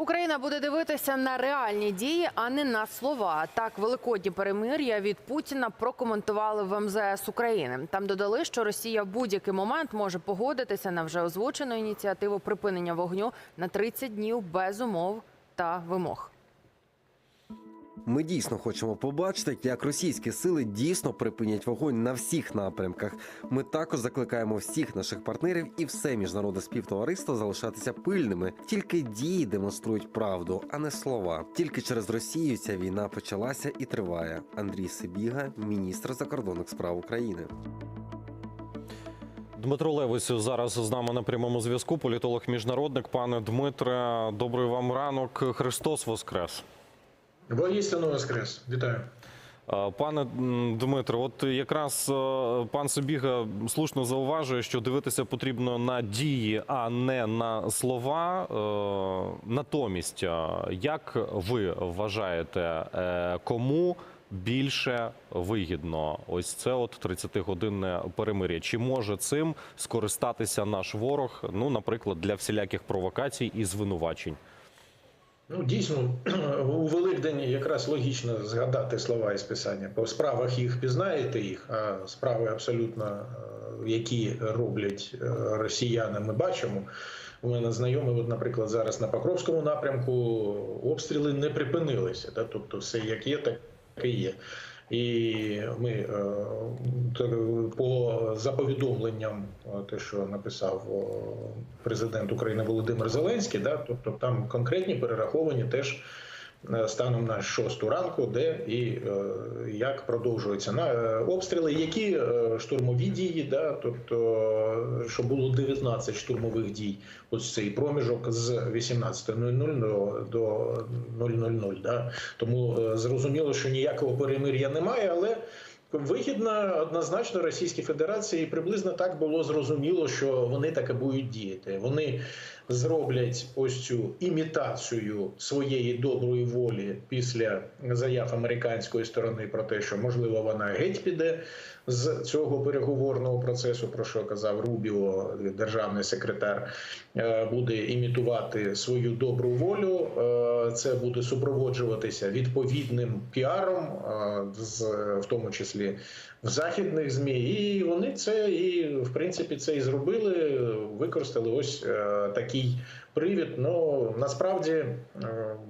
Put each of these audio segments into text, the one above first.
Україна буде дивитися на реальні дії, а не на слова. Так, великодні перемир'я від Путіна прокоментували в МЗС України. Там додали, що Росія в будь-який момент може погодитися на вже озвучену ініціативу припинення вогню на 30 днів без умов та вимог. Ми дійсно хочемо побачити, як російські сили дійсно припинять вогонь на всіх напрямках. Ми також закликаємо всіх наших партнерів і все міжнародне співтовариство залишатися пильними. Тільки дії демонструють правду, а не слова. Тільки через Росію ця війна почалася і триває. Андрій Сибіга, міністр закордонних справ України. Дмитро Левись зараз з нами на прямому зв'язку. Політолог міжнародник. Пане Дмитре, добрий вам ранок. Христос Воскрес. Воістину воскрес. Вітаю. Пане Дмитро, от якраз е, пан Собіга слушно зауважує, що дивитися потрібно на дії, а не на слова. Е, Натомість, е, як ви вважаєте, кому більше вигідно ось це от 30-годинне перемир'я? Чи може цим скористатися наш ворог? Ну, наприклад, для всіляких провокацій і звинувачень? Ну, дійсно, у Великдень якраз логічно згадати слова із писання. По справах їх пізнаєте їх, а справи абсолютно, е, які роблять е, росіяни, ми бачимо. У мене знайомий, от, наприклад, зараз на Покровському напрямку обстріли не припинилися. Да? Тобто, все як є, так і є. І ми е, по за повідомленням, е, те, що написав президент України Володимир Зеленський, да, тобто там конкретні перераховані теж е, станом на 6 ранку, де і е, як продовжуються на е, обстріли, які е, штурмові дії, да, тобто, е, що було 19 штурмових дій, ось цей проміжок з 18.00 до, до 000. Да. Тому е, зрозуміло, що ніякого перемир'я немає, але Вигідно однозначно Російській Федерації приблизно так було зрозуміло, що вони таки будуть діяти. Вони зроблять ось цю імітацію своєї доброї волі після заяв американської сторони про те, що можливо вона геть піде з цього переговорного процесу, про що казав Рубіо, державний секретар, е, буде імітувати свою добру волю. Е, Це буде супроводжуватися відповідним піаром, е, з в тому числі в західних змі, і вони це і в принципі це і зробили. Використали ось е, такий привід. Ну насправді е,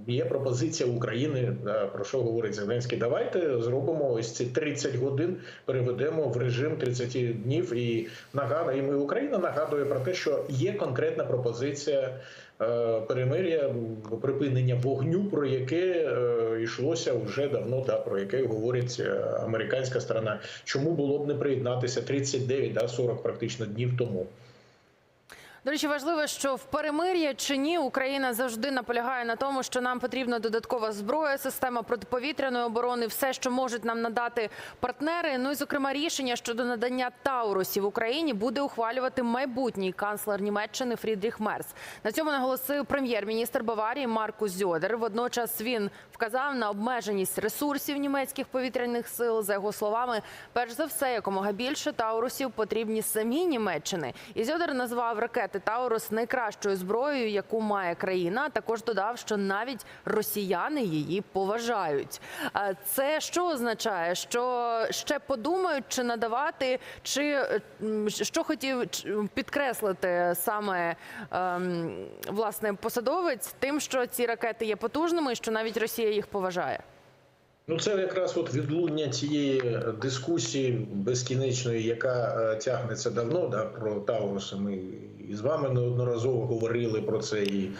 є пропозиція України, про що говорить Зеленський. Давайте зробимо ось ці 30 годин, переведемо в режим 30 днів. І нагадує, і Україна нагадує про те, що є конкретна пропозиція. е, Перемир'я припинення вогню, про яке е, йшлося вже давно, да про яке говорить американська сторона. Чому було б не приєднатися 39, да 40 практично днів тому? До речі, важливо, що в перемир'я чи ні Україна завжди наполягає на тому, що нам потрібна додаткова зброя, система протиповітряної оборони, все, що можуть нам надати партнери. Ну і зокрема, рішення щодо надання Таурусів Україні буде ухвалювати майбутній канцлер Німеччини Фрідріх Мерц. На цьому наголосив прем'єр-міністр Баварії Маркус Зьодер. Водночас він вказав на обмеженість ресурсів німецьких повітряних сил. За його словами, перш за все, якомога більше Таурусів потрібні самі Німеччини. І Зьодер назвав ракети Таурус найкращою зброєю, яку має країна. Також додав, що навіть росіяни її поважають. Це що означає? Що ще подумають, чи надавати, чи що хотів підкреслити саме ем, власне посадовець, тим, що ці ракети є потужними, і що навіть Росія їх поважає. Ну, це якраз от відлуння цієї дискусії безкінечної, яка е, тягнеться давно, да, про Тауруси. Ми і з вами неодноразово говорили про це. І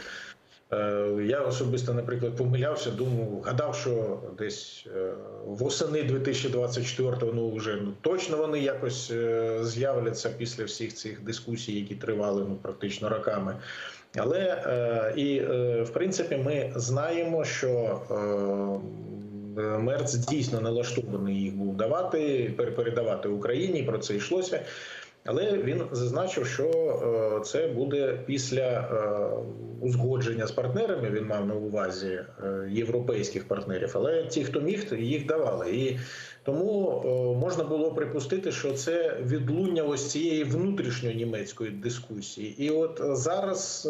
е, я особисто, наприклад, помилявся, думав, гадав, що десь е, восени 2024-го, ну вже ну, точно вони якось е, з'являться після всіх цих дискусій, які тривали ну, практично роками. Але е, і е, в принципі ми знаємо, що е, Мерц дійсно налаштований їх був давати, пер- передавати Україні. Про це йшлося. Але він зазначив, що е, це буде після е, узгодження з партнерами. Він мав на увазі е, європейських партнерів. Але ті, хто міг, їх давали. І тому е, можна було припустити, що це відлуння ось цієї внутрішньонімецької дискусії. І от зараз.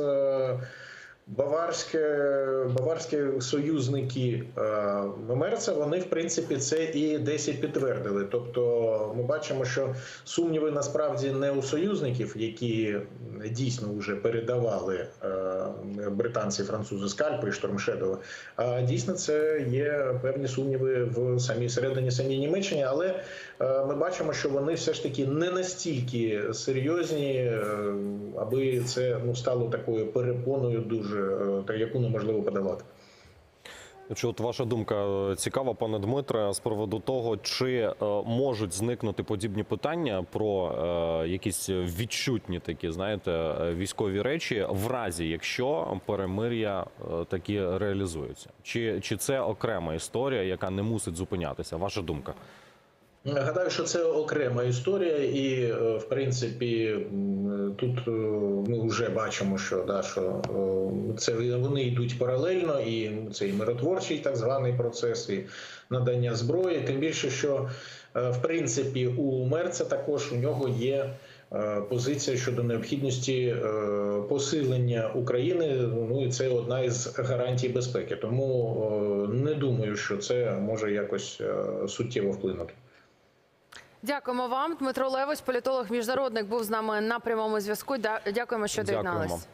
Баварське, баварські союзники е, Мерца, вони в принципі це і десь і підтвердили. Тобто, ми бачимо, що сумніви насправді не у союзників, які дійсно вже передавали е, британці, французи скальпи і штормшедови. А дійсно це є певні сумніви в самій середині самій Німеччині, але е, ми бачимо, що вони все ж таки не настільки серйозні, аби це ну стало такою перепоною, дуже яку неможливо подавати. Чи от ваша думка е, цікава, пане Дмитре, з приводу того, чи е, можуть зникнути подібні питання про е, якісь відчутні такі, знаєте, е, військові речі, в разі якщо перемир'я е, такі реалізуються? Чи, чи це окрема історія, яка не мусить зупинятися? Ваша думка? Гадаю, що це окрема історія, і е, в принципі тут е, ми вже бачимо, що да, що е, це вони йдуть паралельно, і це і миротворчий так званий процес, і надання зброї. Тим більше, що е, в принципі у Мерца також у нього є. Позиція щодо необхідності посилення України, ну і це одна із гарантій безпеки. Тому не думаю, що це може якось суттєво вплинути. Дякуємо вам. Дмитро Левось, політолог, міжнародник, був з нами на прямому зв'язку. Дякуємо, що Дякуємо. доєднались.